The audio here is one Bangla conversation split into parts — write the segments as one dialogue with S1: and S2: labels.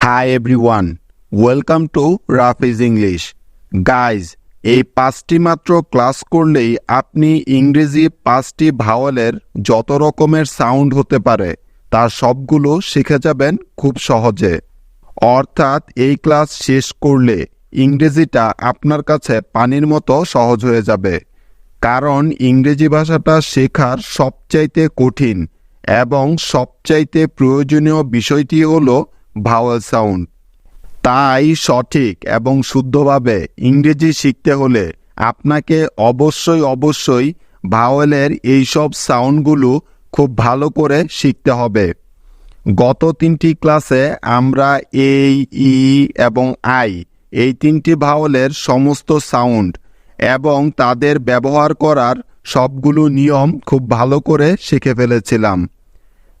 S1: Hi everyone welcome to Rafiz English guys এই পাঁচটি মাত্র ক্লাস করলেই আপনি ইংরেজি পাঁচটি ভাওয়ালের যত রকমের সাউন্ড হতে পারে, তার সবগুলো শিখে যাবেন খুব সহজে। অর্থাৎ এই ক্লাস শেষ করলে ইংরেজিটা আপনার কাছে পানির মতো সহজ হয়ে যাবে। কারণ ইংরেজি ভাষাটা শেখার সবচাইতে কঠিন এবং সবচাইতে প্রয়োজনীয় বিষয়টি হলো ভাওয়াল সাউন্ড তাই সঠিক এবং শুদ্ধভাবে ইংরেজি শিখতে হলে আপনাকে অবশ্যই অবশ্যই ভাওয়েলের এইসব সাউন্ডগুলো খুব ভালো করে শিখতে হবে। গত তিনটি ক্লাসে আমরা এই, ই এবং আই, এই তিনটি ভাওয়েলের সমস্ত সাউন্ড এবং তাদের ব্যবহার করার সবগুলো নিয়ম খুব ভালো করে শিখে ফেলেছিলাম।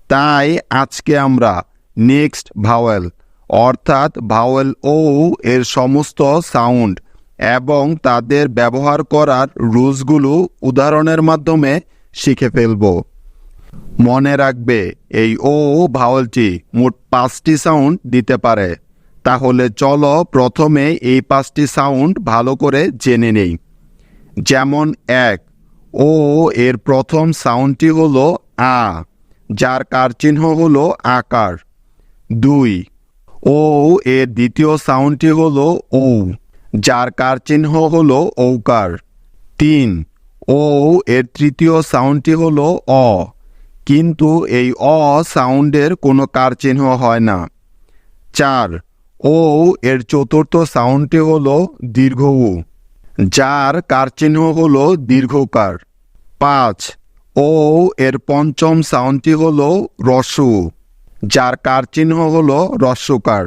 S1: তাই আজকে আমরা নেক্সট ভাওয়েল, অর্থাৎ ভাওয়েল ও এর সমস্ত সাউন্ড এবং তাদের ব্যবহার করার রুলসগুলো উদাহরণের মাধ্যমে শিখে ফেলব। মনে রাখবে, এই ও ভাওয়েলটি মোট পাঁচটি সাউন্ড দিতে পারে। তাহলে চলো প্রথমে এই পাঁচটি সাউন্ড ভালো করে জেনে নেই। যেমন এক, ও এর প্রথম সাউন্ডটি হলো আ, যার কার চিহ্ন হলো আকার। দুই। ও এর দ্বিতীয় সাউন্ডটি হল ও যার কার চিহ্ন হলো ঔকার। তিন। ও এর তৃতীয় সাউন্ডটি হল অ, কিন্তু এই অ সাউন্ডের কোনো কার চিহ্ন হয় না। চার। ও এর চতুর্থ সাউন্ডটি হল দীর্ঘ উ, যার কার চিহ্ন হলো দীর্ঘকার। পাঁচ। ও এর পঞ্চম সাউন্ডটি হলো রসু যার কার চিহ্ন হলো রস্যকার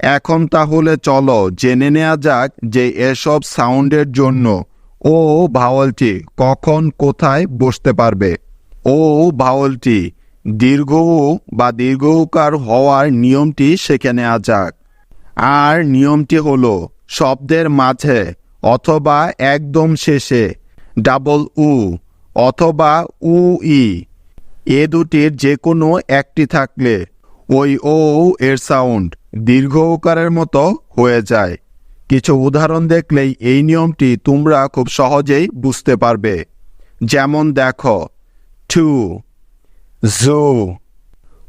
S1: এখন তাহলে চলো জেনে নেওয়া যাক যে এসব সাউন্ডের জন্য, ও ভাওয়ালটি কখন কোথায় বসতে পারবে? ও ভাওয়ালটি দীর্ঘ বা দীর্ঘকার হওয়ার নিয়মটি শিখে নেওয়া যাক। আর নিয়মটি হলো শব্দের মাঝে অথবা একদম শেষে, ডাবল উ, অথবা উ ই এ দুটির যে কোনো একটি থাকলে ওই ও এর সাউন্ড দীর্ঘ ওকারের মতো হয়ে যায়। কিছু উদাহরণ দেখলেই এই নিয়মটি তোমরা খুব সহজেই বুঝতে পারবে। যেমন দেখো to zoo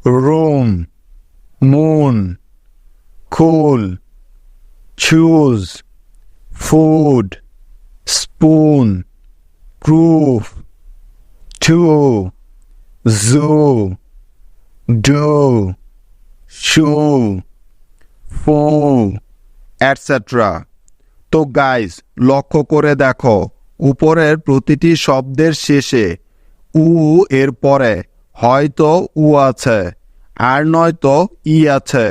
S1: room moon cool choose food spoon proof, to, zoo, do, show, phone etcetera তো গাইজ লক্ষ্য করে দেখো উপরের প্রতিটি শব্দের শেষে উ এর পরে হয়তো উ আছে আর নয়তো ই আছে।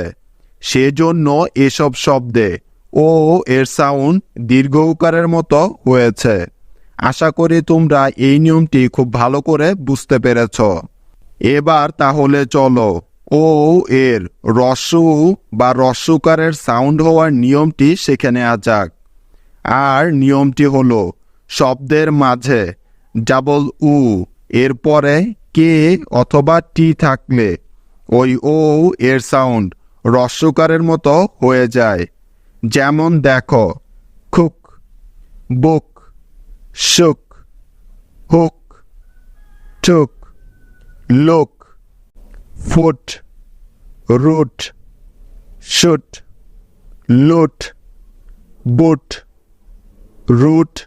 S1: সেজন্য এসব শব্দে ও এর সাউন্ড দীর্ঘ উকারের মতো হয়েছে। আশা করি তোমরা এই নিয়মটি খুব ভালো করে বুঝতে পেরেছ। এবার তাহলে চলো, ও এর রস্য বা রস্যকারের সাউন্ড হওয়ার নিয়মটি শিখে নেওয়া যাক। আর নিয়মটি হলো, শব্দের মাঝে ডাবল উ এর পরে কে অথবা টি থাকলে ওই ও এর সাউন্ড রস্যকারের মতো হয়ে যায়। যেমন দেখো, cook, book shook, hook, took, look, foot, root, shoot, loot, boot, root,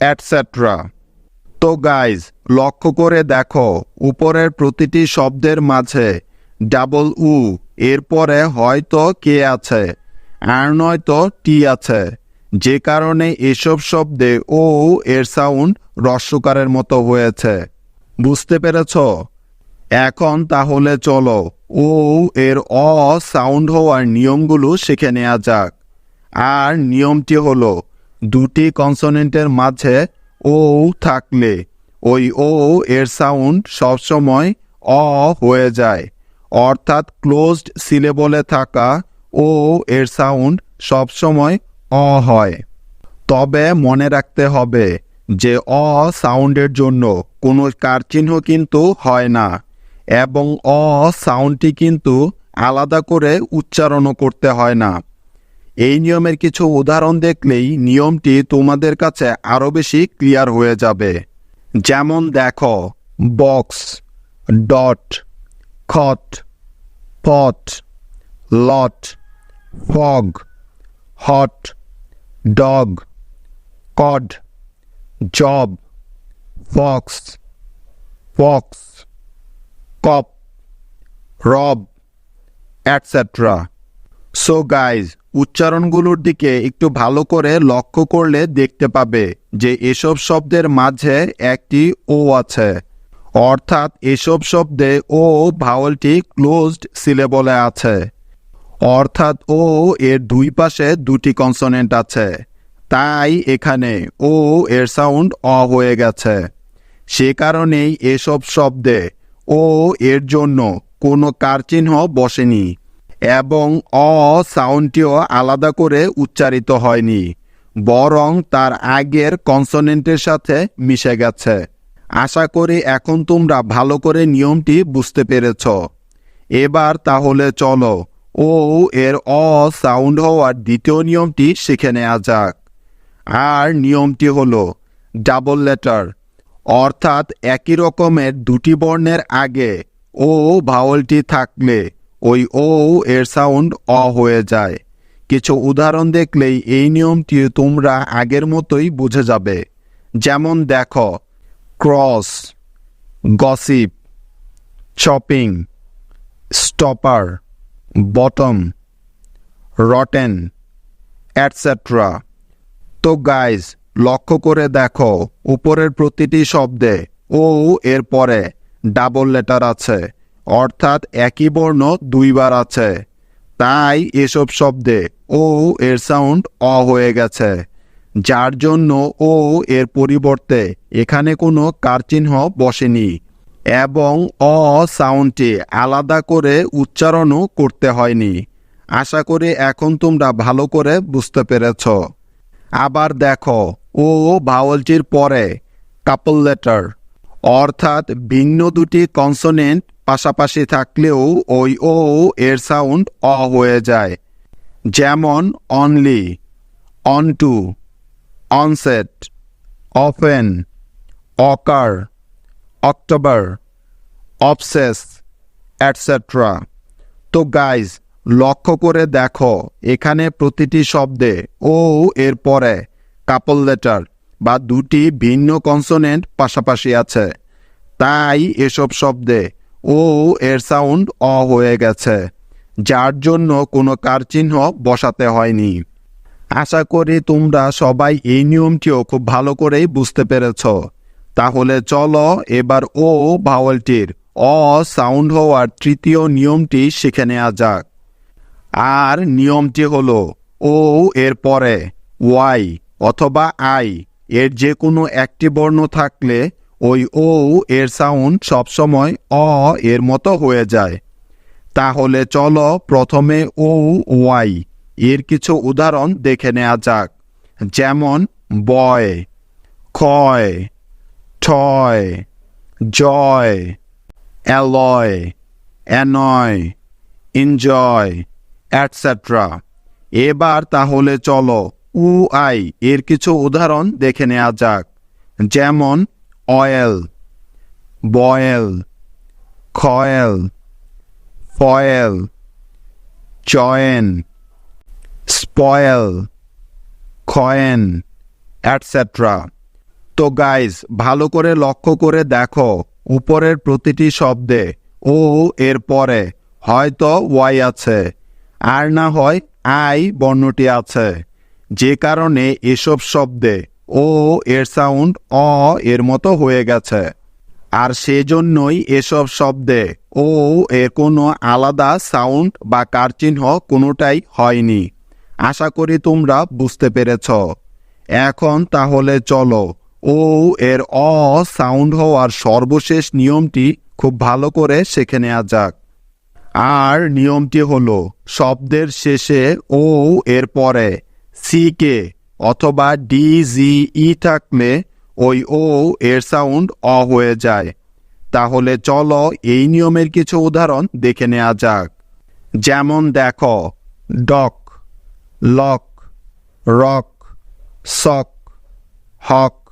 S1: etc. তো গাইজ লক্ষ্য করে দেখো উপরের প্রতিটি শব্দের মাঝে ডাবল উ এরপরে হয়তো কে আছে আর নয়তো টি আছে যে কারণে এসব শব্দে ও এর সাউন্ড রস্যকারের মতো হয়েছে। বুঝতে পেরেছ? এখন তাহলে চলো ও এর অ সাউন্ড হওয়ার নিয়মগুলো শিখে নেওয়া যাক। আর নিয়মটি হলো, দুটি কনসোনেন্টের মাঝে ও থাকলে ওই ও এর সাউন্ড সবসময় অ হয়ে যায়। অর্থাৎ ক্লোজড সিলেবলে থাকা ও এর সাউন্ড সবসময় অ হয়। তবে মনে রাখতে হবে যে অ সাউন্ডের জন্য কোনো কার চিহ্ন কিন্তু হয় না এবং অ সাউন্ডটি কিন্তু আলাদা করে উচ্চারণও করতে হয় না। এই নিয়মের কিছু উদাহরণ দেখলেই নিয়মটি তোমাদের কাছে আরও বেশি ক্লিয়ার হয়ে যাবে। যেমন দেখো, box, dot, cot, pot, lot, fog, hot dog cod job fox fox cop rob etcetera so guys উচ্চারণগুলোর দিকে একটু ভালো করে লক্ষ্য করলে দেখতে পাবে যে এসব শব্দের মাঝে একটি ও আছে। অর্থাৎ এসব শব্দে ও ভাওয়ালটি ক্লোজড সিলেবলে আছে। অর্থাৎ ও এর দুই পাশে দুটি কনসোনেন্ট আছে। তাই এখানে ও এর সাউন্ড অ হয়ে গেছে। সে কারণেই এসব শব্দে ও এর জন্য কোনো কার চিহ্ন বসেনি এবং অ সাউন্ডটিও আলাদা করে উচ্চারিত হয়নি, বরং তার আগের কনসোনেন্টের সাথে মিশে গেছে। আশা করি এখন তোমরা ভালো করে নিয়মটি বুঝতে পেরেছ। এবার তাহলে চলো ও এর অ সাউন্ড হওয়ার দ্বিতীয় নিয়মটি শিখে নেওয়া যাক। আর নিয়মটি হল ডাবল লেটার, অর্থাৎ একই রকমের দুটি বর্ণের আগে ও ভাওয়ালটি থাকলে ওই ও এর সাউন্ড অ হয়ে যায়। কিছু উদাহরণ দেখলেই এই নিয়মটি তোমরা আগের মতোই বুঝে যাবে। যেমন দেখো, cross, gossip, chopping, stopper bottom rotten etcetera তো গাইজ লক্ষ্য করে দেখো, উপরের প্রতিটি শব্দে ও এর পরে ডাবল লেটার আছে। অর্থাৎ একই বর্ণ দুইবার আছে। তাই এসব শব্দে ও এর সাউন্ড অ হয়ে গেছে। যার জন্য ও এর পরিবর্তে এখানে কোনো কার চিহ্ন বসেনি। এবং অ সাউন্ডটি আলাদা করে উচ্চারণও করতে হয়নি। আশা করি এখন তোমরা ভালো করে বুঝতে পেরেছ। আবার দেখো, ও ভাওয়ালটির পরে কাপল লেটার অর্থাৎ ভিন্ন দুটি কনসোনেন্ট পাশাপাশি থাকলেও ওই ও এর সাউন্ড অ হয়ে যায়। যেমন only onto onset often occur October, obsess etcetera তো গাইজ লক্ষ্য করে দেখো, এখানে প্রতিটি শব্দে ও, এর পরে কাপল লেটার বা দুটি ভিন্ন কনসোনেন্ট পাশাপাশি আছে। তাই এসব শব্দে ও, এর সাউন্ড অ হয়ে গেছে, যার জন্য কোনো কার চিহ্ন বসাতে হয়নি। আশা করি তোমরা সবাই এই নিয়মটিও খুব ভালো করেই বুঝতে পেরেছ। তাহলে চলো এবার ও ভাওয়ালটির অ সাউন্ড হওয়ার তৃতীয় নিয়মটি শিখে নেওয়া যাক। আর নিয়মটি হলো ও এর পরে ওয়াই অথবা আই এর যে কোনো একটি বর্ণ থাকলে ওই ও এর সাউন্ড সবসময় অ এর মতো হয়ে যায়। তাহলে চলো প্রথমে ও ওয়াই এর কিছু উদাহরণ দেখে নেওয়া যাক। যেমন boy, coy toy joy alloy annoy enjoy etcetera এবার তাহলে চলো উ আই এর কিছু উদাহরণ দেখে নেওয়া যাক। যেমন oil boil coil foil join spoil coin etcetera তো গাইজ ভালো করে লক্ষ্য করে দেখো, উপরের প্রতিটি শব্দে ও এর পরে হয়তো ওয়াই আছে, আর না হয় আই বর্ণটি আছে। যে কারণে এসব শব্দে ও এর সাউন্ড অ, এর মতো হয়ে গেছে। আর সেজন্যই এসব শব্দে ও এর কোনো আলাদা সাউন্ড বা কারচিহ্ন কোনোটাই হয়নি। আশা করি তোমরা বুঝতে পেরেছ। এখন তাহলে চলো ও এর অ সাউন্ড হওয়ার সর্বশেষ নিয়মটি খুব ভালো করে শিখে নেওয়া যাক। আর নিয়মটি হলো শব্দের শেষে ও এর পরে সিকে অথবা ডি জি ই থাকলে ওই ও এর সাউন্ড অ হয়ে যায়। তাহলে চলো এই নিয়মের কিছু উদাহরণ দেখে নেওয়া যাক। যেমন দেখো, dock, lock, rock, sock, hock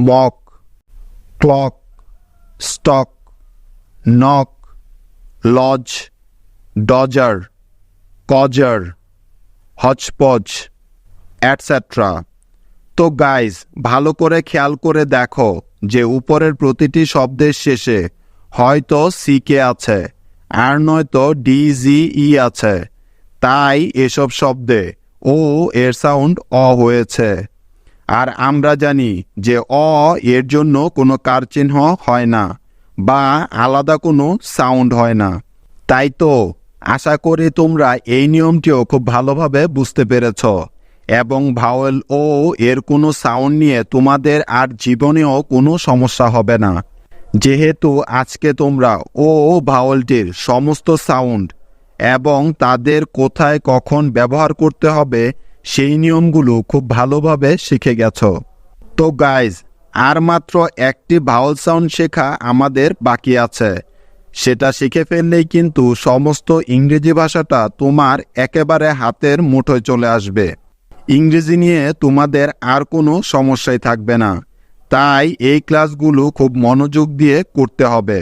S1: mock clock, stock, knock, lodge, dodger, codger, hotchpotch etcetera তো গাইজ, ভালো করে খেয়াল করে দেখো যে উপরের প্রতিটি শব্দের শেষে হয়তো সিকে আছে আর নয়তো ডিজিই আছে। তাই এসব শব্দে ও এর সাউন্ড অ হয়েছে। আর আমরা জানি যে অ এর জন্য কোনো কার চিহ্ন হয় না, বা আলাদা কোনো সাউন্ড হয় না। তাই তো, আশা করি তোমরা এই নিয়মটিও খুব ভালোভাবে বুঝতে পেরেছ, এবং ভাওয়েল ও এর কোনো সাউন্ড নিয়ে তোমাদের আর জীবনেও কোনো সমস্যা হবে না। যেহেতু আজকে তোমরা ও ভাওয়েলটির সমস্ত সাউন্ড এবং তাদের কোথায় কখন ব্যবহার করতে হবে সেই নিয়মগুলো খুব ভালোভাবে শিখে গেছ। তো গাইজ আর মাত্র একটি ভাওয়াল সাউন্ড শেখা আমাদের বাকি আছে। সেটা শিখে ফেললেই কিন্তু সমস্ত ইংরেজি ভাষাটা তোমার একেবারে হাতের মুঠোয় চলে আসবে। ইংরেজি নিয়ে তোমাদের আর কোনো সমস্যাই থাকবে না। তাই এই ক্লাসগুলো খুব মনোযোগ দিয়ে করতে হবে।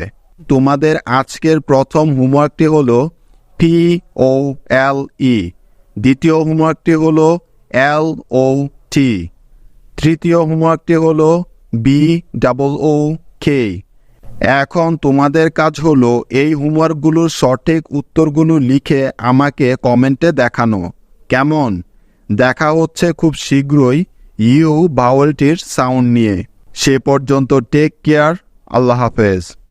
S1: তোমাদের আজকের প্রথম হোমওয়ার্কটি হলো পি ও এল ই দ্বিতীয় হোমওয়ার্কটি হলো এল ও টি তৃতীয় হোমওয়ার্কটি হলো বি ডাবল ও কে এখন তোমাদের কাজ হলো এই হোমওয়ার্কগুলোর সঠিক উত্তরগুলো লিখে আমাকে কমেন্টে দেখানো। কেমন? দেখা হচ্ছে খুব শীঘ্রই ইউ বাউলটির সাউন্ড নিয়ে। সে পর্যন্ত টেক কেয়ার আল্লাহ হাফেজ।